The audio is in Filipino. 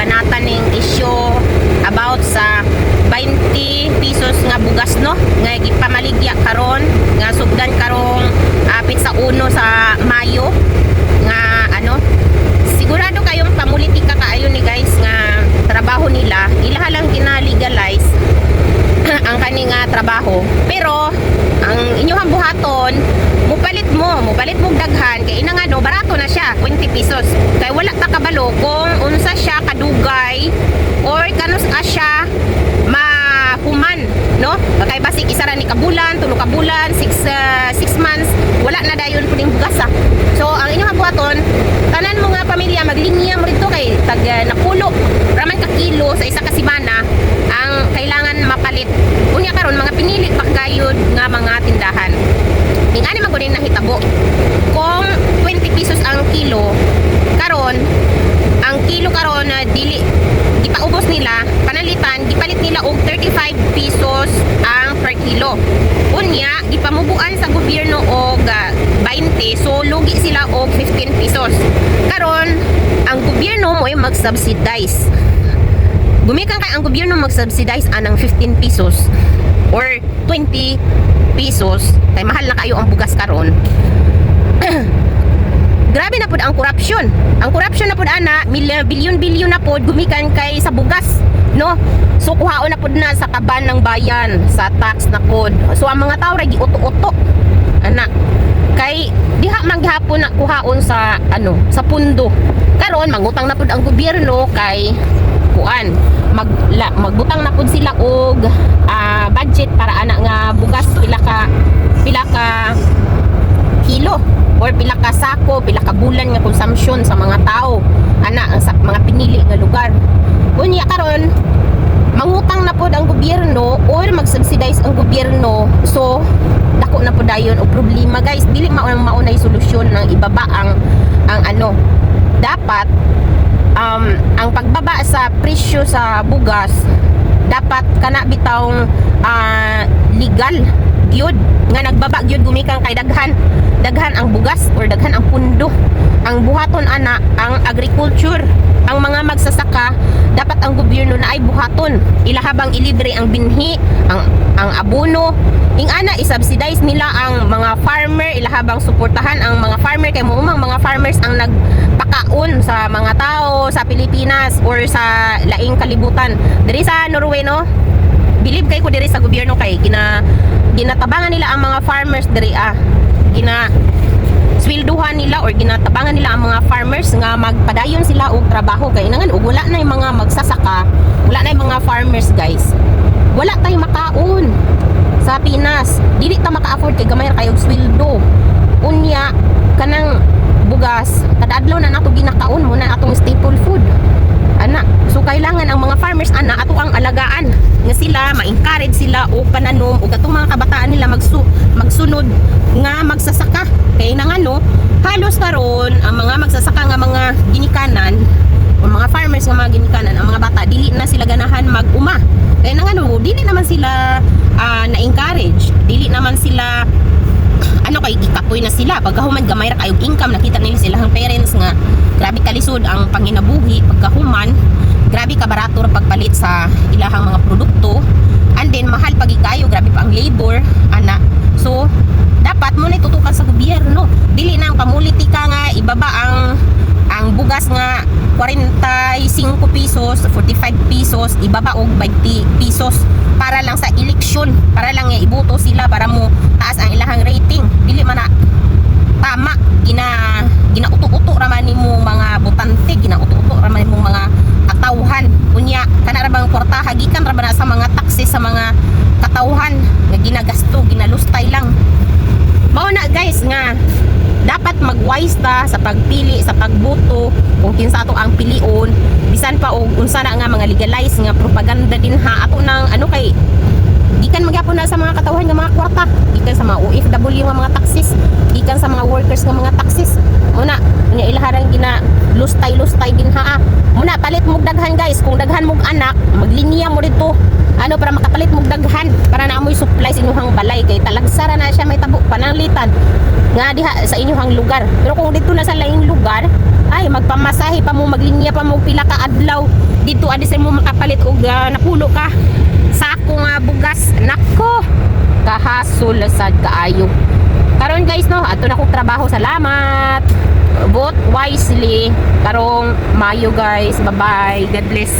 banata ning isyo about sa 20 pesos nga bugas no? Nga gipamaligya karon nga sugdan karong ah, apit sa uno sa Mayo. Nga ano? Sigurado kayong pamulitika kaayo ni guys nga trabaho nila ilaha lang gina-legalize ang kani nga trabaho pero ang inyong buhaton mupalit mo mupalit mo daghan kay ina nga no barato na siya 20 pesos. Kay wala ta kabalo kung unsa siya kadugay or kanus ka siya mahuman no? Kay basig isa ra ni kabulan tulo ka bulan 6 6 months wala na dayon puning bugasa so ang inyong buhaton tanan mo nga pamilya maglinya mo rito kay tag uh, napulo raman ka kilo sa isa ka simana ang kailangan mapalit unya karon mga pinili pa kayod nga mga tindahan ning ani man na hitabo kung 20 pesos ang kilo karon ang kilo karon na dili gipaubos nila panalitan gipalit nila og 35 pesos ang per kilo unya gipamubuan sa gobyerno og ah, 20 so lugi sila og 15 pesos. Karon ang gobyerno mo ay mag-subsidize. Gumikan kay ang gobyerno mag-subsidize anang 15 pesos or 20 pesos kay mahal na kayo ang bugas karon. Grabe na pud ang corruption ang corruption na pud ana milyon bilyon bilyon na pud gumikan kay sa bugas no? So kuhaon na pud na sa kaban ng bayan sa tax na pud. So ang mga tao ra giuto-uto ana. Kay diha man gihapon na kuhaon sa ano sa pundo. Karon mangutang na pud ang gobyerno kay kuan mag la, magbutang na pud sila og ah, budget para ana nga bugas pila ka or pila ka sako, pila bulan nga consumption sa mga tao ana sa mga pinili nga lugar. Unya karon mangutang na pod ang gobyerno or mag-subsidize ang gobyerno. So dako na po dayon og problema guys. Dili mao ang maunay solusyon ng ibaba ang ang ano. Dapat um, ang pagbaba sa presyo sa bugas dapat kana bitawng ah, legal gyud nga nagbaba gyud gumikan kay daghan. Daghan ang bugas or daghan ang pundo. Ang buhaton ana ang agriculture. Ang mga magsasaka dapat ang gobyerno na ay buhaton. Ilahabang ilibre ang binhi ang ang abono. Ing ana isubsidize nila ang mga farmer. Ilahabang suportahan ang mga farmer. Kay muumang mga farmers ang nagpakaon sa mga tao sa Pilipinas or sa laing kalibutan. Diri sa Norway no believe kay ko diri sa gobyerno kay gina ginatabangan nila ang mga farmers diri ah gina swelduhan nila or ginatabangan nila ang mga farmers nga magpadayon sila og trabaho. Kay nangan ug wala na yung mga magsasaka wala na yung mga farmers guys. Wala tayong makaon sa Pinas. Dili ta maka-afford kay gamay ra kayog sweldo. Unya kanang bugas kada adlaw na nato ginakaon mo na atong staple food ana so kailangan ang mga farmers ana ato ang alagaan nga sila ma-encourage sila og pananom ug atong mga kabataan nila magsu magsunod nga magsasaka. Kay nang ano halos karon ang mga magsasaka nga mga ginikanan o mga farmers nga mga ginikanan ang mga bata dili na sila ganahan mag-uma. Kay nang ano dili naman sila ah, na-encourage. Dili naman sila ano kay gikapoy na sila. Pagkahuman gamay ra kayog income nakita nila silang parents nga grabe kalisod ang panginabuhi pagkahuman. Grabe ka barato ra pagpalit sa ilahang mga produkto and then mahal pagi kayo grabe pa ang labor ana. So dapat mo na itutukan sa gobyerno. Dili na ang pamulitika nga ibaba ang ang bugas nga 45 pesos 45 pesos ibaba og 20 pesos para lang sa eleksyon para lang nga iboto sila para mo taas ang ilahang rating dili man na tama gina ginauto-uto raman nimo mga botante ginauto-uto raman nimo mga katawhan unya kana ra bang kwarta hagikan ra ba na sa mga taxes sa mga katawhan nga ginagasto ginalustay lang mao na guys nga mag-wise ta sa pagpili sa pagboto kung kinsa ato ang pilion bisan pa og unsa na nga mga legalize nga propaganda din ha. Ato nang ano kay gikan magyapon na sa mga katawhan nga mga kwarta. Gikan sa mga OFW nga mga taxis. Gikan sa mga workers nga mga taxis. Muna nya ilaharang gina lustay lustay din ha muna palit mo kung daghan mo anak maglinya mo dito ano para makapalit mo daghan para na amoy supply sa sa inyong balay. Kay talagsara na siya may tabo pananglitan nga diha sa inyong lugar. Pero kung dito na sa laing lugar ay magpamasahe pa mo maglinya pa mo pila ka adlaw dito adi sa mo makapalit og ah, napulo ka. Sako nga bugas nako kahasol sad kaayo karon guys no? Ato na kong trabaho salamat. Vote wisely. Karong mayo guys. Bye bye god bless